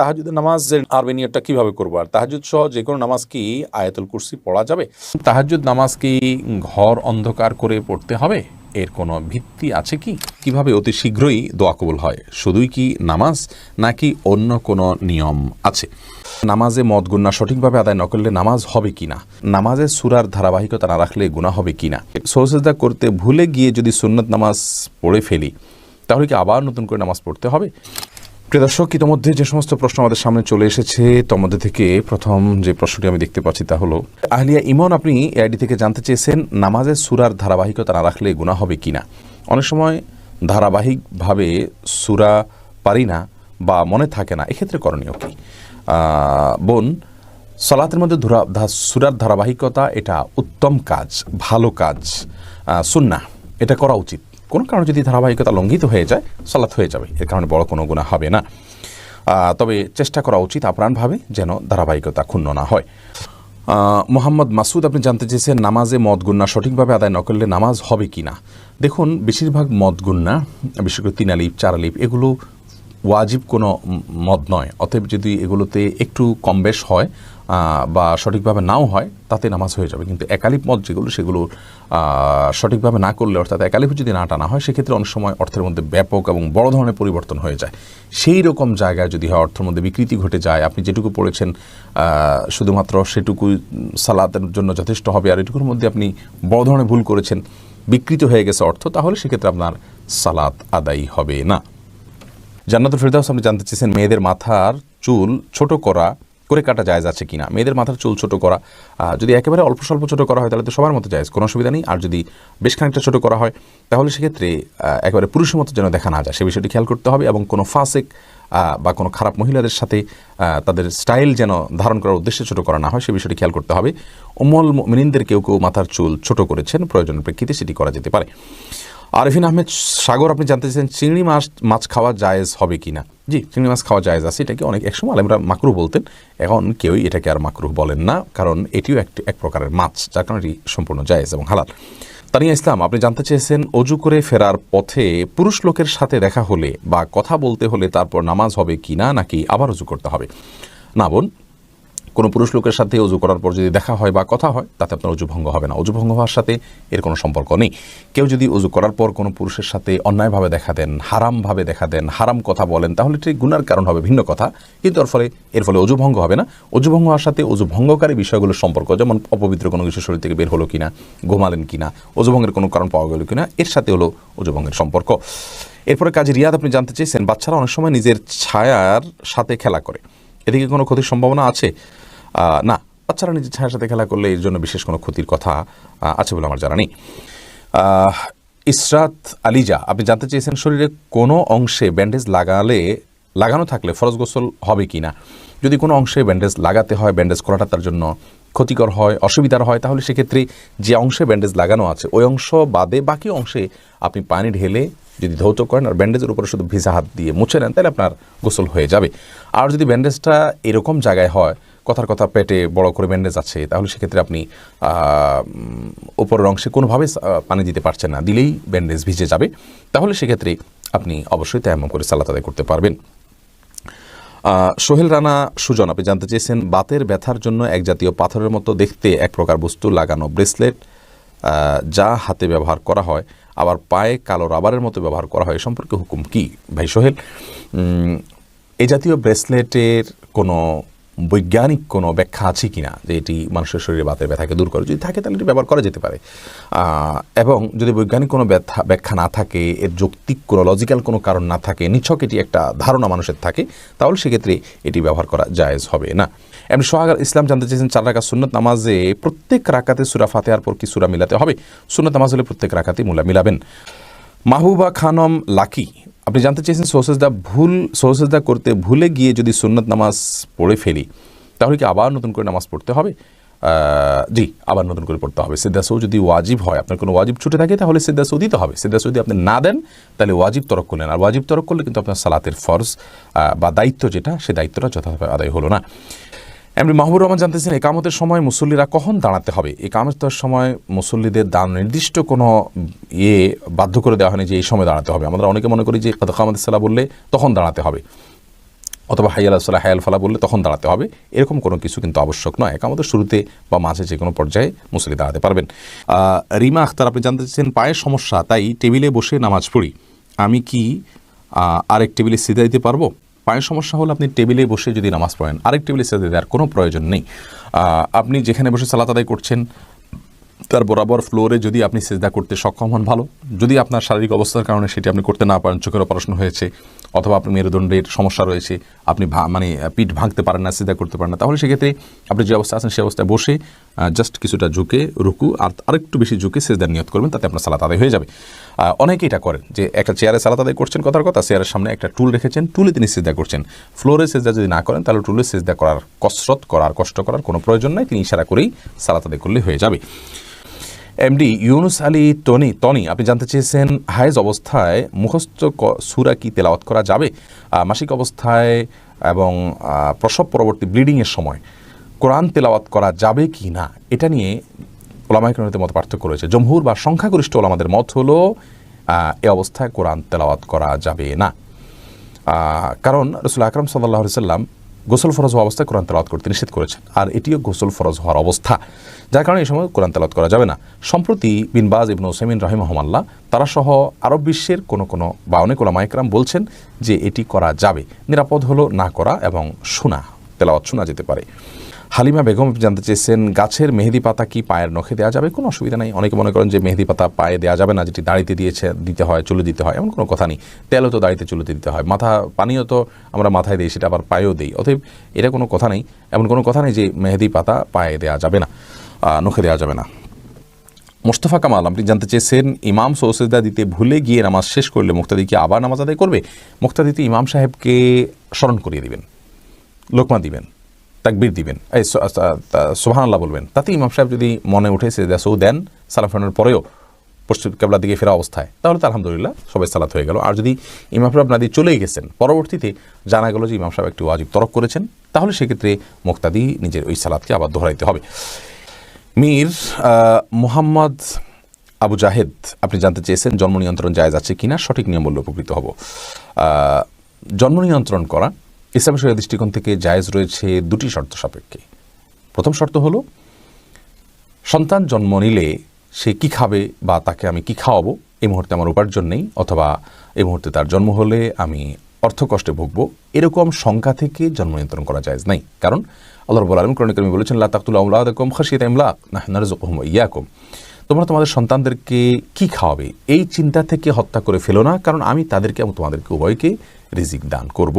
তাহাজুদের নামাজের আরবি নিয়তটা কীভাবে করব? আর তাহাজুদ সহ যে কোনো নামাজ কি আয়াতুল কুরসি পড়া যাবে? তাহাজুদ নামাজ কি ঘর অন্ধকার করে পড়তে হবে? এর কোনো ভিত্তি আছে কি? কীভাবে অতি শীঘ্রই দোয়া কবুল হয়? শুধুই কি নামাজ, নাকি অন্য কোনো নিয়ম আছে? নামাজে মদ গুণা সঠিকভাবে আদায় না করলে নামাজ হবে কিনা নামাজে সুরার ধারাবাহিকতা না রাখলে গুণা হবে কিনা সৌসেজদা করতে ভুলে গিয়ে যদি সুন্নত নামাজ পড়ে ফেলি, তাহলে কি আবার নতুন করে নামাজ পড়তে হবে? প্রিয় ইতিমধ্যে যে সমস্ত প্রশ্ন আমাদের সামনে চলে এসেছে মধ্যে থেকে প্রথম যে প্রশ্নটি আমি দেখতে পাচ্ছি তা হলো আহলিয়া ইমন আপনি এআইডি থেকে জানতে চেয়েছেন নামাজের সুরার ধারাবাহিকতা না রাখলে গুণা হবে কিনা অনেক সময় ধারাবাহিকভাবে সুরা পারি না বা মনে থাকে না এক্ষেত্রে করণীয় কি? বোন সালাতের মধ্যে সুরার ধারাবাহিকতা এটা উত্তম কাজ ভালো কাজ আহ, সুন্নাহ এটা করা উচিত। কোনো কারণে যদি ধারাবাহিকতা লঙ্ঘিত হয়ে যায়, সালাত হয়ে যাবে। এর কারণে বড় কোনো গুণা হবে না। তবে চেষ্টা করা উচিত আপ্রাণভাবে যেন ধারাবাহিকতা ক্ষুণ্ণ না হয়। মোহাম্মদ মাসুদ, আপনি জানতে চেয়েছেন নামাজে মদ গুন্না সঠিকভাবে আদায় না করলে নামাজ হবে কি না দেখুন, বেশিরভাগ মদ গুন্না, বিশেষ করে তিন আলিপ চার আলিপ এগুলো ওয়াজিব কোনো মদ নয়। অতএব যদি এগুলোতে একটু কম বেশ হয় বা সঠিকভাবে নাও হয়, তাতে নামাজ হয়ে যাবে। কিন্তু একালিপ মদ যেগুলো, সেগুলো সঠিকভাবে না করলে, অর্থাৎ একালিপ যদি না টানা হয়, সেক্ষেত্রে অনেক সময় অর্থের মধ্যে ব্যাপক এবং বড় ধরনের পরিবর্তন হয়ে যায়। সেই রকম জায়গায় যদি হয়, অর্থের মধ্যে বিকৃতি ঘটে যায়, আপনি যেটুকু পড়েছেন শুধুমাত্র সেটুকু সালাতের জন্য যথেষ্ট হবে, আর এটুকুর মধ্যে আপনি বড় ধরনের ভুল করেছেন, বিকৃত হয়ে গেছে অর্থ, তাহলে সেক্ষেত্রে আপনার সালাত আদায়ী হবে না। জান্নাতুল ফেরদাউস, আপনি জানতে চেয়েছেন, মেয়েদের মাথার চুল ছোট করা করে কাটা জায়জ আছে কিনা? মেয়েদের মাথার চুল ছোট করা যদি একেবারে অল্প স্বল্প ছোট করা হয়, তাহলে তো সবার মতো জায়জ, কোনো অসুবিধা নেই। আর যদি বেশ খানিকটা ছোট করা হয়, তাহলে সেক্ষেত্রে একেবারে পুরুষের মতো যেন দেখা না যায়। সে বিষয়টি খেয়াল করতে হবে এবং কোনো ফাসেক বা কোনো খারাপ মহিলাদের সাথে তাদের স্টাইল যেন ধারণ করার উদ্দেশ্যে ছোট করা না হয়, সে বিষয়টি খেয়াল করতে হবে। অমল মিনিনদের কেউ কেউ মাথার চুল ছোট করেছেন, প্রয়োজনের প্রেক্ষিতে সেটি করা যেতে পারে। আরিফিন আহমেদ, সাগর, আপনি জানতে চাইছেন চিংড়ি মাছ মাছ খাওয়া জায়েজ হবে কি না জি, চিংড়ি মাছ খাওয়া জায়েজ আছে। এটাকে অনেক একসময় আলেমরা মাকরু বলতেন। এখন কেউই এটাকে আর মাকরু বলেন না, কারণ এটিও একটি, এক প্রকারের মাছ, যার কারণে এটি সম্পূর্ণ জায়েজ এবং হালাল। তানিয়া ইসলাম, আপনি জানতে চেয়েছেন অজু করে ফেরার পথে পুরুষ লোকের সাথে দেখা হলে বা কথা বলতে হলে তারপর নামাজ হবে কি না নাকি আবার অজু করতে হবে? না বোন কোনো পুরুষ লোকের সাথে অজু করার পর যদি দেখা হয় বা কথা হয়, তাতে আপনার অজু ভঙ্গ হবে না। অজু ভঙ্গ হওয়ার সাথে এর কোনো সম্পর্ক নেই। কেউ যদি অজু করার পর কোনো পুরুষের সাথে অন্যায়ভাবে দেখা দেন, হারামভাবে দেখা দেন, হারাম কথা বলেন, তাহলে ঠিক গুনার কারণ হবে ভিন্ন কথা। কিন্তু এর ফলে এর ফলে অজু ভঙ্গ হবে না। অজু ভঙ্গ হওয়ার সাথে অজু ভঙ্গকারী বিষয়গুলোর সম্পর্ক, যেমন অপবিত্র কোনো কিছু শরীর থেকে বের হলো কিনা, ঘুমালেন কিনা অজু ভঙ্গের কোনো কারণ পাওয়া গেল কিনা, এর সাথে হলো অজু ভঙ্গের সম্পর্ক। এরপরে কাজে রিয়াদ আপনি জানতে চেয়েছেন, বাচ্চারা অনেক সময় নিজের ছায়ার সাথে খেলা করে। এদিকে কোনো ক্ষতির সম্ভাবনা আছে? না, বাচ্চারা নিজের ছায়ার সাথে খেলা করলে এর জন্য বিশেষ কোনো ক্ষতির কথা আছে বলে আমার জানা নেই। ইসরাত আলিজা, আপনি জানতে চেয়েছেন শরীরে কোনো অংশে ব্যান্ডেজ লাগালে, লাগানো থাকলে ফরজ গোসল হবে কি না যদি কোনো অংশে ব্যান্ডেজ লাগাতে হয়, ব্যান্ডেজ করাটা তার জন্য ক্ষতিকর হয়, অসুবিধার হয়, তাহলে সেক্ষেত্রে যে অংশে ব্যান্ডেজ লাগানো আছে, ওই অংশ বাদে বাকি অংশে আপনি পানি ঢেলে যদি ধৌত করেন আর ব্যান্ডেজের উপরে শুধু ভিজা হাত দিয়ে মুছে নেন, তাহলে আপনার গোসল হয়ে যাবে। আর যদি ব্যান্ডেজটা এরকম জায়গায় হয় কথার কথা পেটে বড় করে ব্যান্ডেজ আছে তাহলে সেক্ষেত্রে আপনি উপরের অংশে কোনোভাবে পানি দিতে পারছেন না, দিলেই ব্যান্ডেজ ভিজে যাবে, তাহলে সেক্ষেত্রে আপনি অবশ্যই তেমন করে সালাত আদায় করতে পারবেন। সোহেল রানা, সুজন, আপনি জানতে চেয়েছেন, বাতের ব্যথার জন্য এক জাতীয় পাথরের মতো দেখতে এক প্রকার বস্তু, লাগানো ব্রেসলেট যা হাতে ব্যবহার করা হয়, আবার পায়ে কালো রাবারের মতো ব্যবহার করা হয়, এ সম্পর্কে হুকুম কি? ভাই সোহেল এই জাতীয় ব্রেসলেটের কোনো বৈজ্ঞানিক কোনো ব্যাখ্যা আছে কি না যে এটি মানুষের শরীরে বাতের ব্যথাকে দূর করে, যদি থাকে তাহলে এটি ব্যবহার করা যেতে পারে। এবং যদি বৈজ্ঞানিক কোনো ব্যথা, ব্যাখ্যা না থাকে, এর যৌক্তিক কোনো লজিক্যাল কোনো কারণ না থাকে, নিছক এটি একটা ধারণা মানুষের থাকে, তাহলে সেক্ষেত্রে এটি ব্যবহার করা জায়েজ হবে না। এমনি সোহাগ ইসলাম জানতে চেয়েছেন, চার রাখা সুন্নত নামাজে প্রত্যেক রাকাতে সুরা ফাতেহার পর কি সুরা মিলাতে হবে? সুন্নত নামাজ হলে প্রত্যেক রাকাতে মুলা মিলাবেন। মাহবুবা খানম লাকি। আপনি জানতে চেয়েছেন সোসেজদা ভুল, সোসেজদা করতে ভুলে গিয়ে যদি সুন্নত নামাজ পড়ে ফেলি, তাহলে কি আবার নতুন করে নামাজ পড়তে হবে? জি, আবার নতুন করে পড়তে হবে। সিদ্ধা সৌ যদি ওয়াজিব হয়, আপনার কোনো ওয়াজিব ছুটে থাকে, তাহলে সিদ্ধা সৌ দিতে হবে। সিদ্ধা সৌ যদি আপনি না দেন, তাহলে ওয়াজিব তরক করলেন। আর ওয়াজিব তরক করলে কিন্তু আপনার সালাতের ফরজ বা দায়িত্ব যেটা, সে দায়িত্বটা যথাযথ আদায় হলো না। এমনি মাহবুর রহমান জানতেছেন একামতের সময় মুসল্লিরা কখন দাঁড়াতে হবে? একামতের সময় মুসল্লিদের দান নির্দিষ্ট কোনো ইয়ে বাধ্য করে দেওয়া হয়নি যে এই সময় দাঁড়াতে হবে। আমরা অনেকে মনে করি যে কামাত সাল্লাহ বললে তখন দাঁড়াতে হবে। অথবা হাইয়াল আসলা হায়াল ফালা বললে তখন দাঁড়াতে হবে। এরকম কোনো কিছু কিন্তু আবশ্যক নয়। একামতের শুরুতে বা মাঝে যে কোনো পর্যায়ে মুসলি দাঁড়াতে পারবেন। রিমা আখতার, আপনি জানতে চাচ্ছেন পায়ের সমস্যা, তাই টেবিলে বসে নামাজ পড়ি। আমি কি আরেক টেবিলে সিধা দিতে পারব? পায়ের সমস্যা হলে আপনি টেবিলে বসে যদি নামাজ পড়েন, আরেক টেবিলে সিধা দেওয়ার কোনো প্রয়োজন নেই। আপনি যেখানে বসে সালাত আদায় করছেন, তার বরাবর ফ্লোরে যদি আপনি সেজদা করতে সক্ষম হন, ভালো। যদি আপনার শারীরিক অবস্থার কারণে সেটি আপনি করতে না পারেন, চোখের অপারেশন হয়েছে অথবা আপনার মেরুদণ্ডের সমস্যা রয়েছে আপনি মানে পিঠ ভাঙতে পারেন না সেজদা করতে পারেন না তাহলে সেক্ষেত্রে আপনি যে অবস্থা আছেন সেই অবস্থায় বসে জাস্ট কিছুটা ঝুঁকে রুকু আর আরেকটু বেশি ঝুঁকে সেজদার নিয়ত করবেন তাতে আপনার সালাত আদায় হয়ে যাবে। আহ, অনেকে এটা করেন যে একটা চেয়ারে সালাত আদায় করছেন কথার কথা চেয়ারের সামনে একটা টুল রেখেছেন টুলে তিনি সেজদা করছেন। ফ্লোরে সেজদা যদি না করেন তাহলে টুলে সেজদা করার কসরত করার কষ্ট করার কোনো প্রয়োজন নাই তিনি ইশারা করেই সালাত আদায় করলে হয়ে যাবে। এমডি ইউনুস আলী টনি টনি আপনি জানতে চেয়েছেন হায়েজ অবস্থায় মুখস্থ সূরা কি তেলাওয়াত করা যাবে? মাসিক অবস্থায় এবং প্রসব পরবর্তী ব্লিডিংয়ের সময় কোরআন তেলাওয়াত করা যাবে কি না? এটা নিয়ে ওলামাইকরণের মত পার্থক্য রয়েছে। জমহুর বা সংখ্যাগরিষ্ঠ ওলামাদের মত হলো এ অবস্থায় কোরআন তেলাওয়াত করা যাবে না। কারণ রসুল আকরম সাল্লাহ সাল্লাম গোসল ফরজ হওয়া অবস্থায় কোরআন তালাত করতে নিষেধ করেছেন। আর এটিও গোসল ফরজ হওয়ার অবস্থা। যার কারণে এই সময় কোরআন তালাত করা যাবে না। সম্প্রতি বিনবাজ ইবনু ওসেমিন রহিমহমাল্লাহ তারা সহ আরব বিশ্বের কোনো কোনো বা অনেক ওলামাইকরাম বলছেন যে এটি করা যাবে। নিরাপদ হলো না করা এবং শোনা, তেলাওয়াত শোনা যেতে পারে। হালিমা বেগম জানতে চেয়েছেন, গাছের মেহেদি পাতা কি পায়ের নখে দেওয়া যাবে? কোনো অসুবিধা নেই। অনেকে মনে করেন যে মেহেদি পাতা পায়ে দেওয়া যাবে না, যেটি দাড়িতে দিয়েছে, দিতে হয়, চুলে দিতে হয়, এমন কোনো কথা নেই। তেলও তো দাড়িতে চুলে দিতে হয়। মাথা পানিও তো আমরা মাথায় দিই, সেটা আবার পায়েও দিই। অতএব এটা কোনো কথা নেই। এমন কোনো কথা নেই যে মেহেদি পাতা পায়ে দেওয়া যাবে না নখে দেওয়া যাবে না। মোস্তফা কামাল, আপনি জানতে চেয়েছেন, ইমাম সৌসেদা দিতে ভুলে গিয়ে নামাজ শেষ করলে মুক্তাদি কি আবার নামাজ আদায় করবে? মুক্তাদিতে ইমাম সাহেবকে স্মরণ করিয়ে দিবেন, লোকমা দিবেন। তাকবির দিবেন। এই সোহান আল্লাহ বলবেন। তাতে ইমাম সাহেব যদি মনে উঠে সেজদা সৌ দেন, সালাম ফেরানোর পরেও পশ্চিম কেবলার দিকে ফেরা অবস্থায়, তাহলে তো আলহামদুলিল্লাহ সবাই সালাত হয়ে গেল। আর যদি ইমাম সাহেব আপনাদের চলেই গেছেন, পরবর্তীতে জানা গেল যে ইমাম সাহেব একটু ওয়াজিব তরক করেছেন, তাহলে সেক্ষেত্রে মুক্তাদি নিজের ওই সালাদকে আবার দোহরাইতে হবে। মীর মোহাম্মদ আবু জাহেদ, আপনি জানতে চেয়েছেন জন্ম নিয়ন্ত্রণ জায়েজ আছে কিনা? সঠিক নিয়ম বললে উপকৃত হব। জন্ম নিয়ন্ত্রণ করা ইসলাম শরিয়া দৃষ্টিকোণ থেকে জায়েজ রয়েছে দুটি শর্ত সাপেক্ষে। প্রথম শর্ত হলো, সন্তান জন্ম নিলে সে কি খাবে বা তাকে আমি কি খাওয়াবো, এই মুহূর্তে আমার উপার্জন নেই, অথবা এই মুহূর্তে তার জন্ম হলে আমি অর্থ কষ্টে ভুগবো, এরকম শঙ্কা থেকে জন্ম নিয়ন্ত্রণ করা যায় নাই। কারণ আল্লাহ রব্বুল আলম করণিকর্মী বলেছেন, লা তাকতুল আউলাদাকুম খাসিয়াত ইমলাক নাহনারযুকুহুম ইয়াকুম। তোমরা তোমাদের সন্তানদেরকে কি খাওয়াবে, এই চিন্তা থেকে হত্যা করে ফেলো না, কারণ আমি তাদেরকে এবং তোমাদেরকে উভয়কে রিজিক দান করব।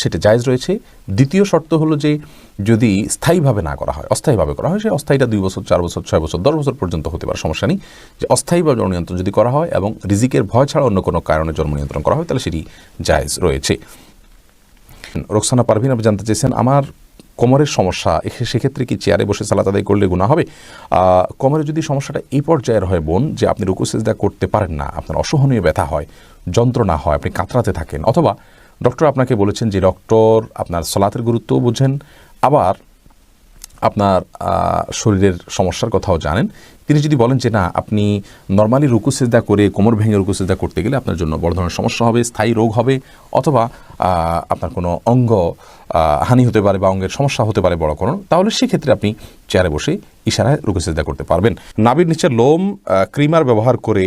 সেটা জায়েজ রয়েছে। দ্বিতীয় শর্ত হলো যে, যদি স্থায়ীভাবে না করা হয়, অস্থায়ীভাবে করা হয়, সে অস্থায়ীটা দুই বছর, চার বছর, ছয় বছর, দশ বছর পর্যন্ত হতে পারে, সমস্যা নেই। যে অস্থায়ীভাবে জন্ম নিয়ন্ত্রণ যদি করা হয় এবং রিজিকের ভয় ছাড়া অন্য কোনো কারণে জন্ম নিয়ন্ত্রণ করা হয়, তাহলে সেটি জায়েজ রয়েছে। রোকসানা পারভিন, আপনি জানতে চেয়েছেন, আমার কোমরের সমস্যা সেক্ষেত্রে কি চেয়ারে বসে সালাত আদায় করলে গুণা হবে? কোমরে যদি সমস্যাটা এই পর্যায়ের হয়, বোন, যে আপনি রুকু সেজদা করতে পারেন না, আপনার অসহনীয় ব্যথা হয়, যন্ত্রণা হয়, আপনি কাতরাতে থাকেন, অথবা ডক্টর আপনাকে বলেছেন যে ডক্টর আপনার সলাতের গুরুত্বও বুঝেন, আবার আপনার শরীরের সমস্যার কথাও জানেন। তিনি যদি বলেন যে না, আপনি নর্মালি রুকু করে কোমর ভেঙে রুকু সেজদা করতে গেলে আপনার জন্য বড় ধরনের সমস্যা হবে, স্থায়ী রোগ হবে, অথবা আপনার কোনো অঙ্গ হানি হতে পারে বা অঙ্গের সমস্যা হতে পারে বড় কোনো তাহলে সেক্ষেত্রে আপনি চেয়ারে বসে ইশারায় রুকু করতে পারবেন। নাবির নিচের লোম ক্রিমার ব্যবহার করে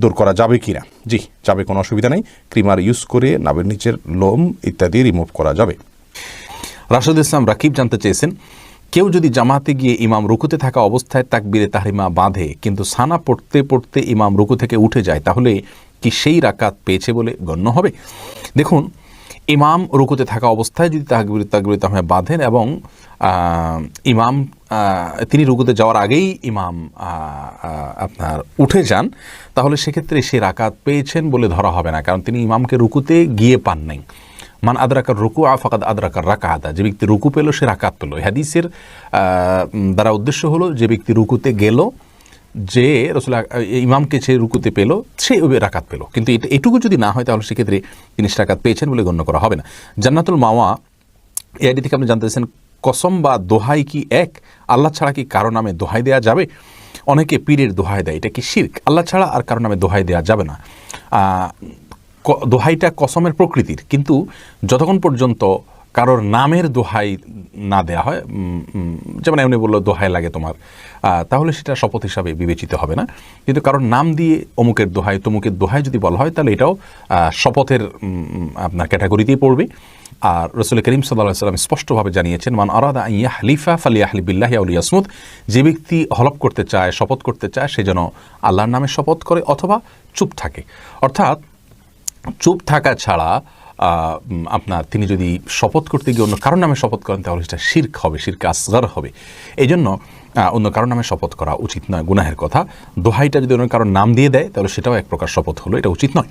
দূর করা যাবে কি না জি, যাবে, কোনো অসুবিধা নেই। ক্রিমার ইউজ করে নাবের নিচের লোম ইত্যাদি রিমুভ করা যাবে। রাশেদ ইসলাম রাকিব জানতে চেয়েছেন, কেউ যদি জামাতে গিয়ে ইমাম রুকুতে থাকা অবস্থায় তাকবিরে তাহরিমা বাঁধে, কিন্তু সানা পড়তে পড়তে ইমাম রুকু থেকে উঠে যায়, তাহলে কি সেই রাকাত পেয়েছে বলে গণ্য হবে? দেখুন, ইমাম রুকুতে থাকা অবস্থায় যদি তাকবির তাকবির তাহরিমা বাঁধেন এবং ইমাম তিনি রুকুতে যাওয়ার আগেই ইমাম আপনার উঠে যান, তাহলে সেক্ষেত্রে সে রাকাত পেয়েছেন বলে ধরা হবে না, কারণ তিনি ইমামকে রুকুতে গিয়ে পান নাই। মান আদরাকার রুকু আফাকাদ আদরাকার রাকাহাদা যে ব্যক্তি রুকু পেল, সে রাকাত পেল। হাদিসের দ্বারা উদ্দেশ্য হলো, যে ব্যক্তি রুকুতে গেল, যে রসুল ইমামকে সে রুকুতে পেল, সে রাকাত পেল। কিন্তু এটা, এটুকু যদি না হয়, তাহলে সেক্ষেত্রে তিনি রাকাত পেয়েছেন বলে গণ্য করা হবে না। জান্নাতুল মাওয়া, এই আইডি থেকে আপনি জানতে চাইছেন কসম বা দোহাই কি এক? আল্লাহ ছাড়া কি কারও নামে দোহাই দেওয়া যাবে? অনেকে পীরের দোহাই দেয়, এটা কি শির্ক? আল্লাহ ছাড়া আর কারও নামে দোহাই দেওয়া যাবে না। দোহাইটা কসমের প্রকৃতির, কিন্তু যতক্ষণ পর্যন্ত কারোর নামের দোহাই না দেয়া হয় যেমন এমনি বলল, দোহাই লাগে তোমার তাহলে সেটা শপথ হিসাবে বিবেচিত হবে না। কিন্তু কারোর নাম দিয়ে অমুকের দোহাই, তমুকের দোহাই যদি বলা হয়, তাহলে এটাও শপথের আপনার ক্যাটাগরিতেই পড়বে। আর রসুল করিম সাল্লাহ সাল্লাম স্পষ্টভাবে জানিয়েছেন, মান আরাদা ইয়া হালিফা ফালিয়া হালিবিল্লাহ আউলিয়াসমুদ যে ব্যক্তি হলপ করতে চায়, শপথ করতে চায়, সে যেন আল্লাহর নামে শপথ করে অথবা চুপ থাকে। অর্থাৎ চুপ থাকা ছাড়া আপনার তিনি যদি শপথ করতে গিয়ে অন্য কারোর নামে শপথ করেন, তাহলে সেটা শির্ক হবে, শির্ক আসগার হবে। এই জন্য অন্য কারোর নামে শপথ করা উচিত নয়, গুনাহের কথা। দোহাইটা যদি অন্য কারোর নাম দিয়ে দেয়, তাহলে সেটাও এক প্রকার শপথ হলো, এটা উচিত নয়।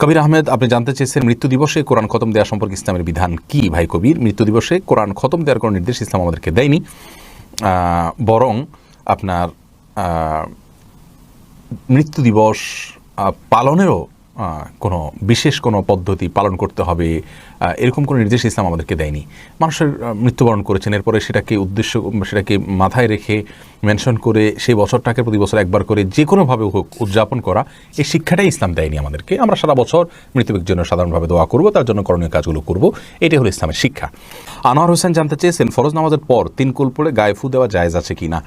কবির আহমেদ, আপনি জানতে চেয়েছেন মৃত্যু দিবসে কোরআন খতম দেওয়া সম্পর্কে ইসলামের বিধান কি? ভাই কবির, মৃত্যু দিবসে কোরআন খতম দেওয়ার কোনো নির্দেশ ইসলাম আমাদেরকে দেয়নি। বরং আপনার মৃত্যু দিবস পালনেরও কোনো বিশেষ কোনো পদ্ধতি পালন করতে হবে এরকম কোনো নির্দেশ ইসলাম আমাদেরকে দেয়নি। মানুষের মৃত্যুবরণ করেছেন, এরপরে সেটাকে উদ্দেশ্য, সেটাকে মাথায় রেখে মেনশন করে সেই বছরটাকে প্রতি বছর একবার করে যে কোনোভাবে হোক উদযাপন করা, এই শিক্ষাটাই ইসলাম দেয়নি আমাদেরকে। আমরা সারা বছর মৃত্যুর জন্য সাধারণভাবে দোয়া করব, তার জন্য করণীয় কাজগুলো করব। এটাই হলো ইসলামের শিক্ষা। আনোয়ার হোসেন জানতে চেয়েছেন, ফরজ নামাজের পর তিন কুল পড়ে গায়ে ফু দেওয়া জায়েজ আছে কি না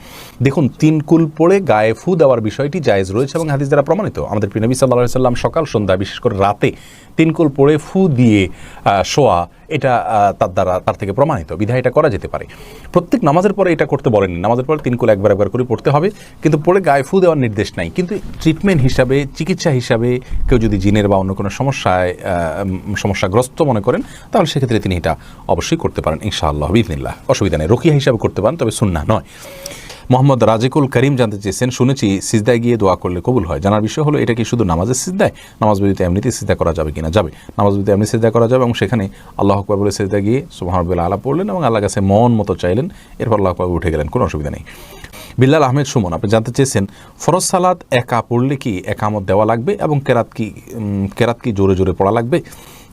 দেখুন, তিন কুল পড়ে গায়ে ফু দেওয়ার বিষয়টি জায়েজ রয়েছে এবং হাদিস দ্বারা প্রমাণিত। আমাদের প্রিয় নবী সাল্লাহ সাল্লাম সকাল সন্ধ্যা বিশেষ করে রাতে তিন কুল পড়ে ফু দিয়ে শোয়া, এটা তার দ্বারা, তার থেকে প্রমাণিত। বিধায় এটা করা যেতে পারে। প্রত্যেক নামাজের পরে এটা করতে বলেননি। নামাজের পরে তিন কুল একবার একবার করে পড়তে হবে। কিন্তু পড়ে গায়ে ফু দেওয়ার নির্দেশ নাই। কিন্তু ট্রিটমেন্ট হিসাবে, চিকিৎসা হিসাবে কেউ যদি জিনের বা অন্য কোনো সমস্যায় সমস্যাগ্রস্ত মনে করেন, তাহলে সেক্ষেত্রে তিনি এটা অবশ্যই করতে পারেন, ইনশাআল্লাহ বিদিনিল্লাহ অসুবিধা নেই। রকিয়া হিসাবে করতে পারেন, তবে সুন্না নয়। মোহাম্মদ রাজিকুল করিম জানতে চেয়েছেন, শুনেছি সিজদায় গিয়ে দোয়া করলে কবুল হয়। জানার বিষয় হলো, এটা কি শুধু নামাজের সিজদায়? নামাজ বিদিতে এমনিতে সিজদা করা যাবে কিনা? যাবে। নামাজ বিদিতে এমনি সিজদা করা যাবে এবং সেখানে আল্লাহ আকবর বলে সিজদা গিয়ে সুবহানাল্লাহ আলা পড়লেন এবং আল্লাহ কাছে মন মতো চাইলেন। এরপর আল্লাহ আকবর উঠে গেলেন, কোনো অসুবিধা নেই। বিল্লাল আহমেদ সুমন, আপনি জানতে চেয়েছেন, ফরজ সালাদ একা পড়লে কি একামত দেওয়া লাগবে এবং কেরাত কি কেরাত কি জোরে জোরে পড়া লাগবে?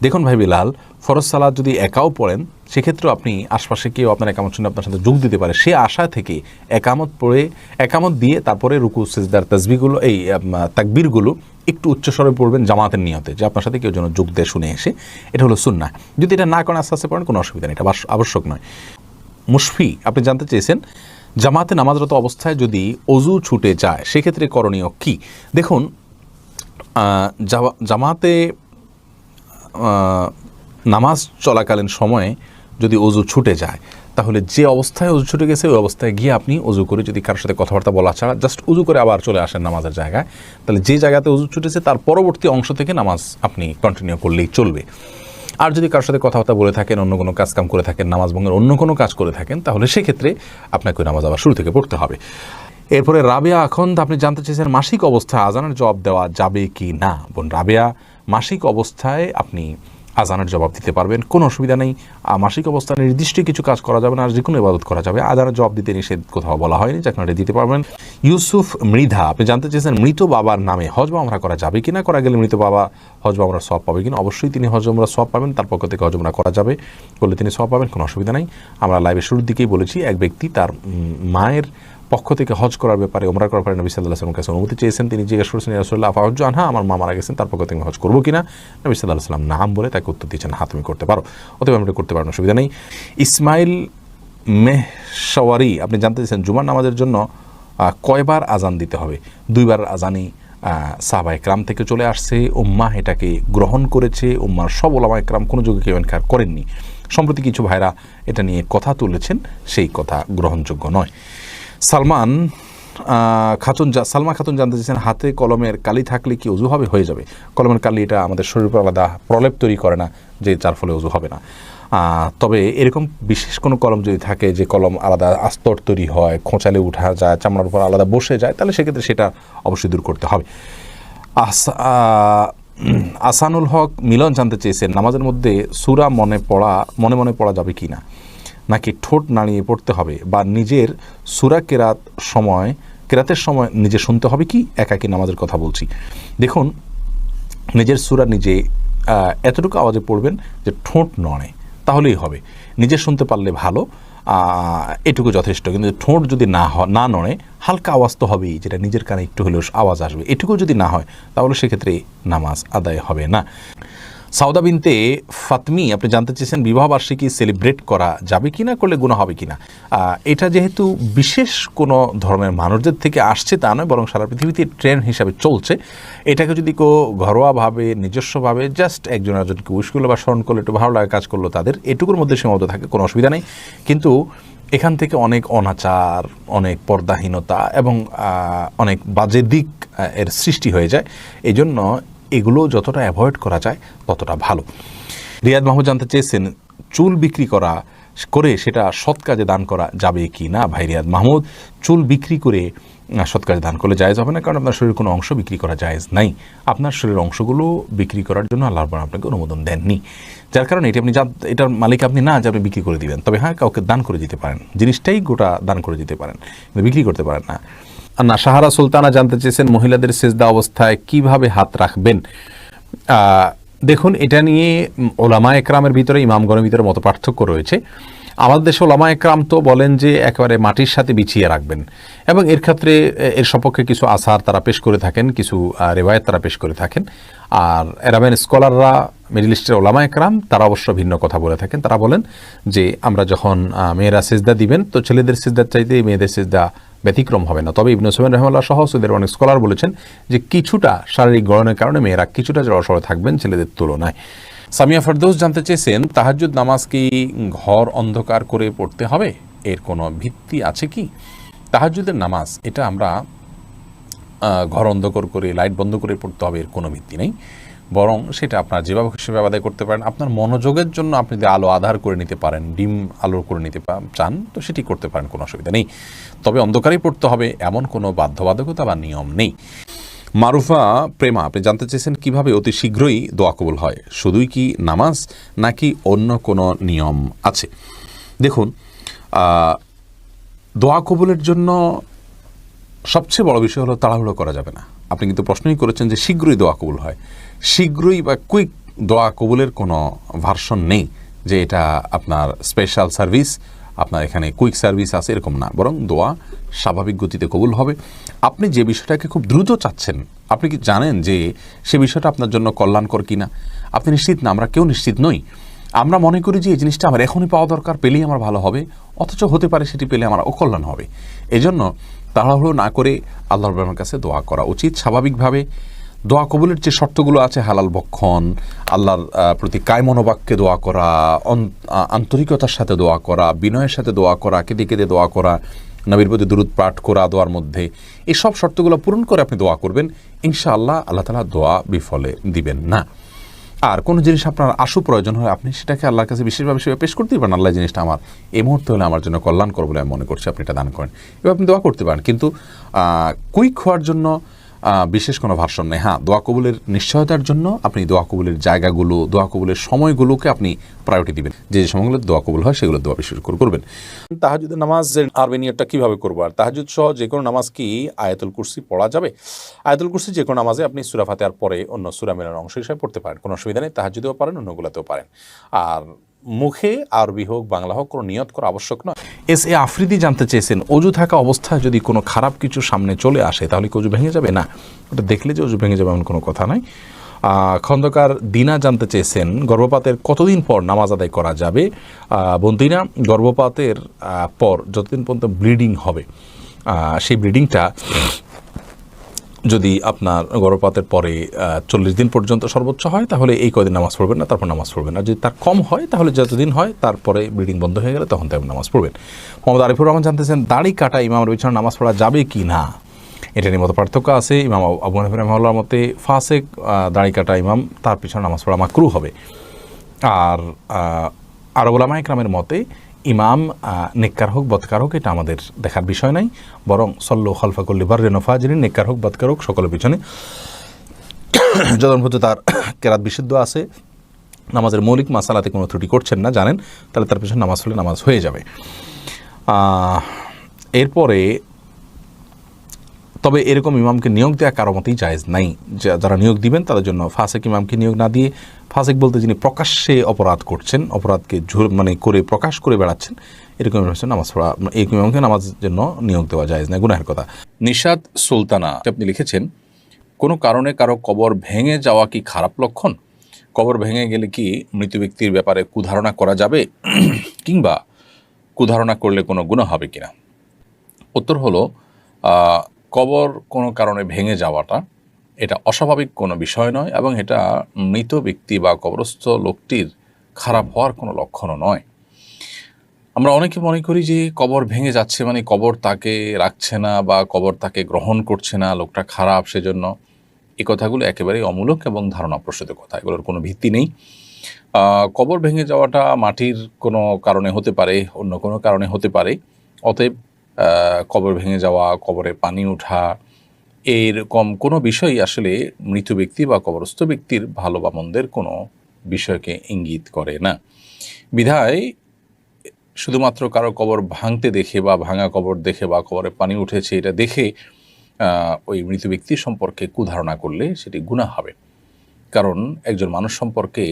দেখুন ভাই বিলাল ফরজ সালাদ যদি একাও পড়েন, সেক্ষেত্রেও আপনি আশপাশে কেউ আপনার একামত শুনে আপনার সাথে যোগ দিতে পারে। সে আশা থেকে একামত পড়ে, একামত দিয়ে তারপরে রুকু, সিজদার তাসবিগুলো এই তাকবিরগুলো একটু উচ্চস্বরে পড়বেন জামাতের নিয়তে, যে আপনার সাথে কেউ যেন যোগ দেয় শুনে এসে। এটা হলো সুন্না যদি এটা না করেন, আস্তে আস্তে পড়েন, কোনো অসুবিধা নেই, এটা আবশ্য- আবশ্যক নয়। মুশফি, আপনি জানতে চেয়েছেন, জামাতে নামাজরত অবস্থায় যদি অজু ছুটে যায়, সেক্ষেত্রে করণীয় কি? দেখুন জামা- জামাতে নামাজ চলাকালীন সময়ে যদি অজু ছুটে যায়, তাহলে যে অবস্থায় অজু ছুটে গেছে, ওই অবস্থায় গিয়ে আপনি অজু করে যদি কারোর সাথে কথাবার্তা বলা ছাড়া জাস্ট অজু করে আবার চলে আসেন নামাজের জায়গায়, তাহলে যে জায়গাতে অজু ছুটেছে তার পরবর্তী অংশ থেকে নামাজ আপনি কন্টিনিউ করলেই চলবে। আর যদি কারোর সাথে কথাবার্তা বলে থাকেন, অন্য কোনো কাজ কাম করে থাকেন, নামাজ ভঙ্গের অন্য কোনো কাজ করে থাকেন, তাহলে সেক্ষেত্রে আপনাকে নামাজ আবার শুরু থেকে পড়তে হবে। এরপরে রাবেয়া এখন আপনি জানতে চেয়েছেন মাসিক অবস্থায় আজানের জবাব দেওয়া যাবে কি না? বোন রাবেয়া, মাসিক অবস্থায় আপনি আজানের জবাব দিতে পারবেন। কোনো অসুবিধা নেই। মাসিক অবস্থায় নির্দিষ্ট কিছু কাজ করা যাবে না। আর যে কোনো ইবাদত করা যাবে। আজানের জবাব দিতে নিষেধ কোথাও বলা হয়নি। যে আপনারা দিতে পারবেন। ইউসুফ মৃধা, আপনি জানতে চেয়েছেন মৃত বাবার নামে হজ বা আমরা করা যাবে কিনা? করা গেলে মৃত বাবা হজ বা আমরা সব পাবে কিনা? অবশ্যই তিনি হজ আমরা সব পাবেন। তার পক্ষ থেকে হজ আমরা করা যাবে করলে তিনি সব পাবেন। কোনো অসুবিধা নেই। আমরা লাইভের শুরুর দিকেই বলেছি, এক ব্যক্তি তার মায়ের পক্ষ থেকে হজ করার ব্যাপারে ওমরা করার ব্যাপারে নবী সাল্লাহ সাল্লামের কাছে অনুমতি চেয়েছেন। তিনি জিজ্ঞেস করেছেন রসুল্লাহ আফাহজ আনহা? আমার মা মারা গেছেন, তার পক্ষ থেকে আমি হজ করব কিনা? নবী সাল্লাহ সাল্লাম নাম বলে তাকে উত্তর দিয়েছেন হ্যাঁ তুমি করতে পারো। আমরা এটা করতে পারো অসুবিধা নেই। ইসমাইল মেহসাওয়ারি আপনি জানতে চাইছেন, জুমার নামাজের জন্য কয়বার আজান দিতে হবে? দুইবার আজানি সাহবা একরাম থেকে চলে আসছে। উম্মাহ এটাকে গ্রহণ করেছে। উম্মার সব ওলামা একরাম কোনো যুগে কেউ এনকার করেননি। সম্প্রতি কিছু ভাইরা এটা নিয়ে কথা তুলেছেন, সেই কথা গ্রহণযোগ্য নয়। সালমান খাতুন সালমা খাতুন জানতে চেয়েছেন, হাতে কলমের কালি থাকলে কি অজু হবে হয়ে যাবে? কলমের কালি এটা আমাদের শরীর উপর আলাদা প্রলেপ তৈরি করে না, যে যার ফলে অজু হবে না। তবে এরকম বিশেষ কোনো কলম যদি থাকে যে কলম আলাদা আস্তর তৈরি হয়, খোঁচালে উঠা যায়, চামড়ার উপর আলাদা বসে যায়, তাহলে সেক্ষেত্রে সেটা অবশ্যই দূর করতে হবে। আস- আসানুল হক মিলন জানতে চেয়েছেন, নামাজের মধ্যে সুরা মনে পড়া, মনে মনে পড়া যাবে কি না? নাকি ঠোঁট নাড়িয়ে পড়তে হবে বা নিজের সুরা কেরাত সময়, কেরাতের সময় নিজে শুনতে হবে কি? একাকি নামাজের কথা বলছি। দেখুন, নিজের সুরা নিজে এতটুকু আওয়াজে পড়বেন যে ঠোঁট নড়ে, তাহলেই হবে। নিজে শুনতে পারলে ভালো এটুকু যথেষ্ট। কিন্তু ঠোঁট যদি না হয় না নড়ে, হালকা আওয়াজ তো হবেই, যেটা নিজের কানে একটু হলেও আওয়াজ আসবে। এটুকু যদি না হয়, তাহলে সেক্ষেত্রে নামাজ আদায় হবে না। সাউদা বিনতে ফাতমি, আপনি জানতে চেয়েছেন বিবাহ বার্ষিকী সেলিব্রেট করা যাবে কি না করলে গুণা হবে কি না এটা যেহেতু বিশেষ কোনো ধর্মের মানুষদের থেকে আসছে তা নয়, বরং সারা পৃথিবীতে ট্রেন্ড হিসাবে চলছে। এটাকে যদি কেউ ঘরোয়াভাবে, নিজস্বভাবে জাস্ট একজন একজনকে উইশ করল বা স্মরণ করল, একটু ভালো লাগে কাজ করল, তাদের এটুকুর মধ্যে সীমাবদ্ধ থাকে, কোনো অসুবিধা নেই। কিন্তু এখান থেকে অনেক অনাচার, অনেক পর্দাহীনতা এবং অনেক বাজে দিক এর সৃষ্টি হয়ে যায়। এই জন্য এগুলো যতটা অ্যাভয়েড করা যায়, ততটা ভালো। রিয়াদ মাহমুদ জানতে চেয়েছেন, চুল বিক্রি করা করে সেটা সৎ কাজে দান করা যাবে কি না? ভাই রিয়াদ মাহমুদ, চুল বিক্রি করে আহ, সৎ দান করলে জায়েজ হবে না কারণ আপনার শরীরের কোনো অংশ বিক্রি করা জায়েজ নাই। আপনার শরীরের অংশগুলো বিক্রি করার জন্য আল্লাহ আপনাকে অনুমোদন দেননি। যার কারণে এটি আপনি যা এটার মালিক আপনি না যে আপনি বিক্রি করে দিবেন। তবে হ্যাঁ কাউকে দান করে দিতে পারেন। জিনিসটাই গোটা দান করে দিতে পারেন কিন্তু বিক্রি করতে পারেন না। আর না সাহারা সুলতানা জানতে চেয়েছেন মহিলাদের সেজদা অবস্থায় কীভাবে হাত রাখবেন। দেখুন এটা নিয়ে ওলামা একরামের ভিতরে ইমামগণের ভিতরে মতো পার্থক্য রয়েছে। আমাদের দেশে ওলামা একরাম তো বলেন যে একেবারে মাটির সাথে বিছিয়ে রাখবেন। এবং এর ক্ষেত্রে এর সপক্ষে কিছু আসার তারা পেশ করে থাকেন, কিছু রেওয়ায়ত তারা পেশ করে থাকেন। আর এরামের স্কলাররা, মিডিল ইস্টের ওলামা একরাম, তারা অবশ্য ভিন্ন কথা বলে থাকেন। তারা বলেন যে, আমরা যখন মেয়েরা সেজদা দিবেন, তো ছেলেদের সেজদার চাইতে মেয়েদের সেজদা ব্যতিক্রম হবে না। তবে ইবনে সোমেন রহমাল্লাহ সহ সুদের অনেক স্কলার বলেছেন যে, কিছুটা শারীরিক গড়নের কারণে মেয়েরা কিছুটা জড়সড় থাকবেন ছেলেদের তুলনায়। সামিয়া ফেরদৌস জানতে চেয়েছেন, তাহাজ্জুদ নামাজ কি ঘর অন্ধকার করে পড়তে হবে? এর কোনো ভিত্তি আছে কি? তাহাজ্জুদের নামাজ, এটা আমরা ঘর অন্ধকার করে, লাইট বন্ধ করে পড়তে হবে, এর কোনো ভিত্তি নেই। বরং সেটা আপনার যেভাবে সেভাবে আদায় করতে পারেন। আপনার মনোযোগের জন্য আপনি যদি আলো আধার করে নিতে পারেন, ডিম আলো করে নিতে চান, তো সেটি করতে পারেন, কোনো অসুবিধা নেই। তবে অন্ধকারেই পড়তে হবে, এমন কোনো বাধ্যবাধকতা বা নিয়ম নেই। মারুফা, প্রেমা, আপনি জানতে চেয়েছেন কীভাবে অতি শীঘ্রই দোয়া কবুল হয়? শুধুই কি নামাজ, নাকি অন্য কোনো নিয়ম আছে? দেখুন দোয়া কবুলের জন্য সবচেয়ে বড় বিষয় হলো তাড়াহুড়ো করা যাবে না। আপনি কিন্তু প্রশ্নই করেছেন যে শীঘ্রই দোয়া কবুল হয়। শীঘ্রই বা কুইক দোয়া কবুলের কোনো ভার্সন নেই যে এটা আপনার স্পেশাল সার্ভিস আপনার এখানে কুইক সার্ভিস আছে, এরকম না। বরং দোয়া স্বাভাবিক গতিতে কবুল হবে। আপনি যে বিষয়টাকে খুব দ্রুত চাচ্ছেন, আপনি কি জানেন যে সে বিষয়টা আপনার জন্য কল্যাণকর কিনা? আপনি নিশ্চিত না? আমরা কেউ নিশ্চিত নই। আমরা মনে করি যে এই জিনিসটা আমার এখনই পাওয়া দরকার, পেলেই আমার ভালো হবে। অথচ হতে পারে সেটি পেলে আমার অকল্যাণ হবে। এজন্য তাড়াহুড়ো না করে আল্লাহ রবের কাছে দোয়া করা উচিত স্বাভাবিকভাবে। দোয়া কবুলের যে শর্তগুলো আছে, হালাল বক্ষণ আল্লাহর প্রতি কায় মনোবাক্যে দোয়া করা আন্তরিকতার সাথে দোয়া করা, বিনয়ের সাথে দোয়া করা কেঁদে কেঁদে দোয়া করা, নবীর প্রতি দূরত পাঠ করা দোয়ার মধ্যে এই সব শর্তগুলো পূরণ করে আপনি দোয়া করবেন, ইনশাআল্লাহ আল্লাহ তালা দোয়া বিফলে দিবেন না। আর কোনো জিনিস আপনার আশু প্রয়োজন হয় আপনি সেটাকে আল্লাহর কাছে বিশেষভাবে সেভাবে পেশ করতেই পারেন আল্লাহ জিনিসটা আমার, এই মুহূর্তে হলে আমার জন্য কল্যাণকর বলে আমি মনে করছি, আপনি এটা দান করেন। এবার আপনি দোয়া করতে পারেন, কিন্তু কুইক হওয়ার জন্য বিশেষ কোনো ভার্সন নেই। হ্যাঁ দোয়া কবুলের নিশ্চয়তার জন্য আপনি দোয়া কবুলের জায়গাগুলো, দোয়া কবুলের সময়গুলোকে আপনি প্রায়োরিটি দিবেন। যে যে সময়গুলো দোয়া কবুল হয়, সেগুলো দোয়া বিশেষ করে করবেন। তাহাজুদের নামাজের আরবি কীভাবে করব? আর তাহাজুদ সহ যে কোনো নামাজ কি আয়াতুল কুরসি পড়া যাবে? আয়াতুল কুরসি যে কোনো নামাজে আপনি সুরা ফাতেহার পরে অন্য সুরা অংশ হিসেবে পড়তে পারেন। কোনো অসুবিধা নেই, তাহাজুদেও পারেন, অন্যগুলোতেও পারেন। আর মুখে আরবি হোক, বাংলা হোক, কোনো নিয়ত করা আবশ্যক নয়। এস এ আফ্রিদি জানতে চেয়েছেন, অজু থাকা অবস্থায় যদি কোনো খারাপ কিছু সামনে চলে আসে, তাহলে কি অজু ভেঙে যাবে? না, ওটা দেখলে যে অজু ভেঙে যাবে এমন কোনো কথা নাই খন্দকার দিনা জানতে চেয়েছেন, গর্ভপাতের কতদিন পর নামাজ আদায় করা যাবে? বন্দিনা গর্ভপাতের পর যতদিন পর্যন্ত ব্লিডিং হবে সেই ব্লিডিংটা যদি আপনার গর্ভপাতের পরে চল্লিশ দিন পর্যন্ত সর্বোচ্চ হয় তাহলে এই কদিন নামাজ পড়বেন না তারপর নামাজ পড়বেন না। যদি তার কম হয় তাহলে যতদিন হয় তারপরে ব্লিডিং বন্ধ হয়ে গেলে তখন তাই নামাজ পড়বেন। মোহাম্মদ আরিফুর রহমান জানতেছেন দাড়ি কাটা ইমামের বিছানা নামাজ পড়া যাবে কি না? এটা নিয়ে মতো পার্থক্য আছে। ইমাম আবু হানিফা রহমাল্লার মতে আহ, দাড়ি কাটা ইমাম তার পিছনে নামাজ পড়া মাকরু হবে। আর আহ, আরব ওলামা মতে ইমাম নেককার হোক, বৎকার হোক, এটা আমাদের দেখার বিষয় নাই। বরং সল্লু করলি বার যিনি নেককার হোক, বৎকার হোক, সকলের পিছনে। যতক্ষণ তার কেরাত বিশুদ্ধ আছে, নামাজের মৌলিক মাসালাতে কোনো ত্রুটি করছেন না, জানেন, তাহলে তার পিছনে নামাজ হলে নামাজ হয়ে যাবে। এরপরে তবে এরকম ইমামকে নিয়োগ দেওয়া কারও মতেই জায়েজ নাই। যারা নিয়োগ দিবেন, তাদের জন্য ফাসেক ইমামকে নিয়োগ না দিয়ে ফাসেক বলতে যিনি প্রকাশ্যে অপরাধ করছেন, অপরাধকে মানে করে প্রকাশ করে বেড়াচ্ছেন, এরকম হচ্ছেন নামাজ পড়া এই ইমামকে নামাজ জন্য নিয়োগ দেওয়া জায়েজ না গুনাহের কথা। নিশাদ সুলতানা আপনি লিখেছেন, কোনো কারণে কারও কবর ভেঙে যাওয়া কি খারাপ লক্ষণ? কবর ভেঙে গেলে কি মৃত ব্যক্তির ব্যাপারে কুধারণা করা যাবে? কিংবা কুধারণা করলে কোনো গুণা হবে কিনা? উত্তর হলো কবর কোনো কারণে ভেঙে যাওয়াটা, এটা অস্বাভাবিক কোনো বিষয় নয় এবং এটা মৃত ব্যক্তি বা কবরস্থ লোকটির খারাপ হওয়ার কোনো লক্ষণও নয়। আমরা অনেকে মনে করি যে কবর ভেঙে যাচ্ছে মানে কবর তাকে রাখছে না বা কবর তাকে গ্রহণ করছে না, লোকটা খারাপ সেজন্য। এ কথাগুলো একেবারেই অমূলক এবং ধারণা প্রসূত কথা, এগুলোর কোনো ভিত্তি নেই। কবর ভেঙে যাওয়াটা মাটির কোনো কারণে হতে পারে, অন্য কোনো কারণে হতে পারে। অতএব কবর ভেঙে যাওয়া, কবরে পানি ওঠা এরকম কোনো বিষয়ই আসলে মৃত ব্যক্তি বা কবরস্থ ব্যক্তির ভালো বা মন্দের কোনো বিষয়কে ইঙ্গিত করে না। বিধায় শুধুমাত্র কারও কবর ভাঙতে দেখে বা ভাঙা কবর দেখে বা কবরে পানি উঠেছে এটা দেখে ওই মৃত ব্যক্তি সম্পর্কে কুধারণা করলে সেটি গুণা হবে। কারণ একজন মানুষ সম্পর্কে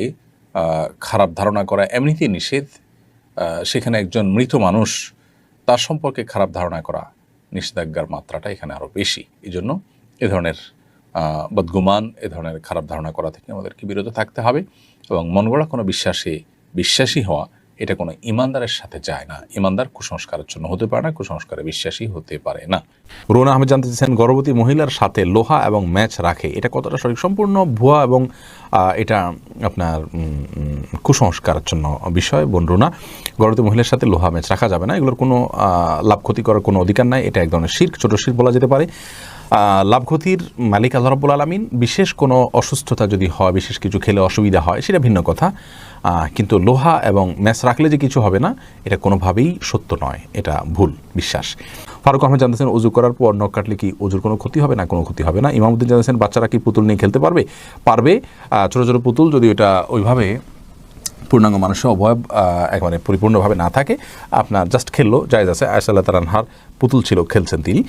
খারাপ ধারণা করা এমনিতেই নিষেধ। সেখানে একজন মৃত মানুষ তার সম্পর্কে খারাপ ধারণা করা নিষেধাজ্ঞার মাত্রাটা এখানে আরও বেশি। এই জন্য এ ধরনের বদগুমান, এ ধরনের খারাপ ধারণা করা থেকে আমাদেরকে বিরত থাকতে হবে এবং মন গড়া কোনো বিশ্বাসে, বিশ্বাসী হওয়া এটা কোনো ইমানদারের সাথে যায় না। ইমানদার কুসংস্কারের জন্য হতে পারে না কুসংস্কারে বিশ্বাসী হতে পারে না। রোনা আহমেদ জানতে চাইছেন গর্ভবতী মহিলার সাথে লোহা এবং ম্যাচ রাখে এটা কতটা সঠিক? সম্পূর্ণ ভুয়া এবং এটা আপনার কুসংস্কারের জন্য বিষয় বোন রোনা। গর্ভবতী মহিলার সাথে লোহা ম্যাচ রাখা যাবে না এগুলোর কোনো লাভ ক্ষতি করার কোনো অধিকার নাই এটা এক ধরনের শির্ক ছোট শির্ক বলা যেতে পারে। আহ, লাভ ক্ষতির মালিক আল্লাহ রাব্বুল আলমিন বিশেষ কোনো অসুস্থতা যদি হয় বিশেষ কিছু খেলে অসুবিধা হয় সেটা ভিন্ন কথা। কিন্তু লোহা এবং ম্যাচ রাখলে যে কিছু হবে না, এটা কোনোভাবেই সত্য নয়। এটা ভুল বিশ্বাস। ফারুক আহমেদ জানতেছেন উজু করার পর নখ কাটলে কি উজুর কোনো ক্ষতি হবে না? কোনো ক্ষতি হবে না। ইমামুদ্দিন জানতেছেন বাচ্চারা কি পুতুল নিয়ে খেলতে পারবে? পারবে। ছোটো ছোট পুতুল যদি এটা ওইভাবে পূর্ণাঙ্গ মানুষের অবয়ব একেবারে পরিপূর্ণভাবে না থাকে, আপনার জাস্ট খেললো, জায়জ আছে। আয়সাল্লাহ তালানহার পুতুল ছিল, খেলছেন তিনি।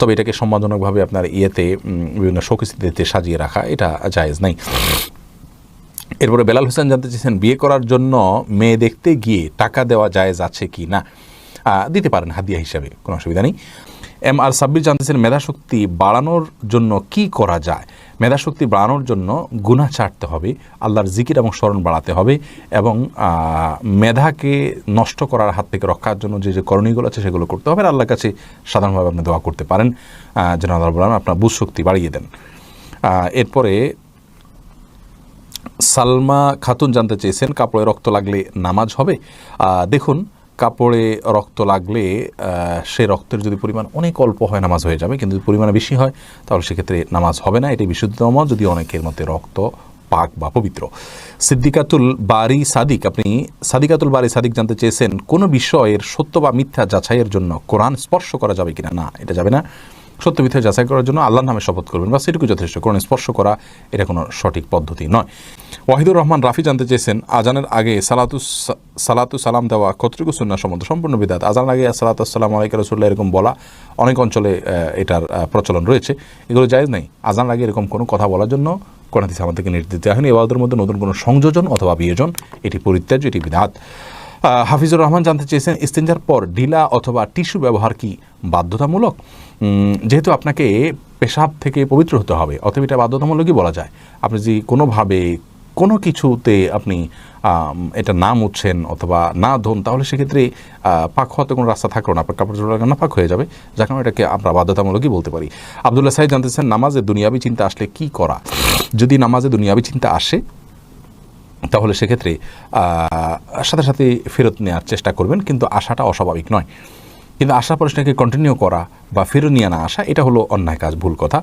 তবে এটাকে সম্মানজনকভাবে আপনার ইয়েতে বিভিন্ন শোকস্থিতিতে সাজিয়ে রাখা, এটা জায়েজ নাই। এরপরে বেলাল হোসেন জানতে চেয়েছেন, বিয়ে করার জন্য মেয়ে দেখতে গিয়ে টাকা দেওয়া জায়েজ আছে কি না? দিতে পারেন হাদিয়া হিসাবে, কোনো অসুবিধা নেই। এম আর সাব্বির জানতেছেন মেধাশক্তি বাড়ানোর জন্য কি করা যায়? মেধাশক্তি বাড়ানোর জন্য গুণা ছাড়তে হবে, আল্লাহর জিকির এবং স্মরণ বাড়াতে হবে এবং মেধাকে নষ্ট করার হাত থেকে রক্ষার জন্য যে যে করণীয়গুলো আছে সেগুলো করতে হবে। আর আল্লাহর কাছে সাধারণভাবে আপনি দোয়া করতে পারেন। যেন আল্লাহ বলেন আপনার বুঝ শক্তি বাড়িয়ে দেন। এরপরে সালমা খাতুন জানতে চেয়েছেন, কাপড়ে রক্ত লাগলে নামাজ হবে। দেখুন, কাপড়ে রক্ত লাগলে সে রক্তের যদি পরিমাণ অনেক অল্প হয়, নামাজ হয়ে যাবে। কিন্তু পরিমাণে বেশি হয়, তাহলে সেক্ষেত্রে নামাজ হবে না। এটি বিশুদ্ধতম যদি অনেকের মধ্যে রক্ত পাক বা পবিত্র। সিদ্দিকাতুল বারি সাদিক, আপনি সাদিকাতুল বারি সাদিক জানতে চেয়েছেন, কোনো বিষয়ের সত্য বা মিথ্যা যাচাইয়ের জন্য কোরআন স্পর্শ করা যাবে কিনা? না, এটা যাবে না। সত্য মিথ্যা যাচাই করার জন্য আল্লাহর নামে শপথ করবেন। বা সেটুকু যথেষ্ট কোরআন স্পর্শ করা এটা কোনো সঠিক পদ্ধতি নয়। ওয়াহিদুর রহমান রাফি জানতে চেয়েছেন, আজানের আগে সালাতু সালাতু সালাম দেওয়া কতটুকু সুন্না সম্বন্ধ? সম্পূর্ণ বিদাত। আজানের আগে সালাতু সালাম আলাইকা রসুল্লাহ এরকম বলা, অনেক অঞ্চলে এটার প্রচলন রয়েছে। এগুলো জায়েজ নেই। আজানের আগে এরকম কোনো কথা বলার জন্য কোরআন হাদিস আমাদেরকে নির্দেশ দেওয়া হয়নি। এবাদের মধ্যে নতুন কোনো সংযোজন অথবা বিয়োজন, এটি পরিত্যাজ্য, এটি বিধাত হাফিজুর রহমান জানতে চেয়েছেন, ইস্তেঞ্জার পর ঢিলা অথবা টিস্যু ব্যবহার কি বাধ্যতামূলক? যেহেতু আপনাকে পেশাব থেকে পবিত্র হতে হবে অথবা এটা বাধ্যতামূলকই বলা যায়। আপনি যদি কোনোভাবে কোনো কিছুতে আপনি এটা না মুছছেন অথবা না ধোন, তাহলে সেক্ষেত্রে পাক হওয়াতে কোনো রাস্তা থাকল না, আপনার কাপড় চোপড় না পাক হয়ে যাবে, যার কারণে এটাকে আমরা বাধ্যতামূলকই বলতে পারি। আবদুল্লাহ সাহেব জানতেছেন নামাজে দুনিয়াবি চিন্তা আসলে কি করা? যদি নামাজে দুনিয়াবি চিন্তা আসে, তাহলে সেক্ষেত্রে সাথে সাথে ফেরত নেওয়ার চেষ্টা করবেন, কিন্তু আশাটা অস্বাভাবিক নয়। কিন্তু আশা প্রশ্নকে কন্টিনিউ করা বা ফেরত নিয়ে না আসা, এটা হলো অন্যায় কাজ, ভুল কথা।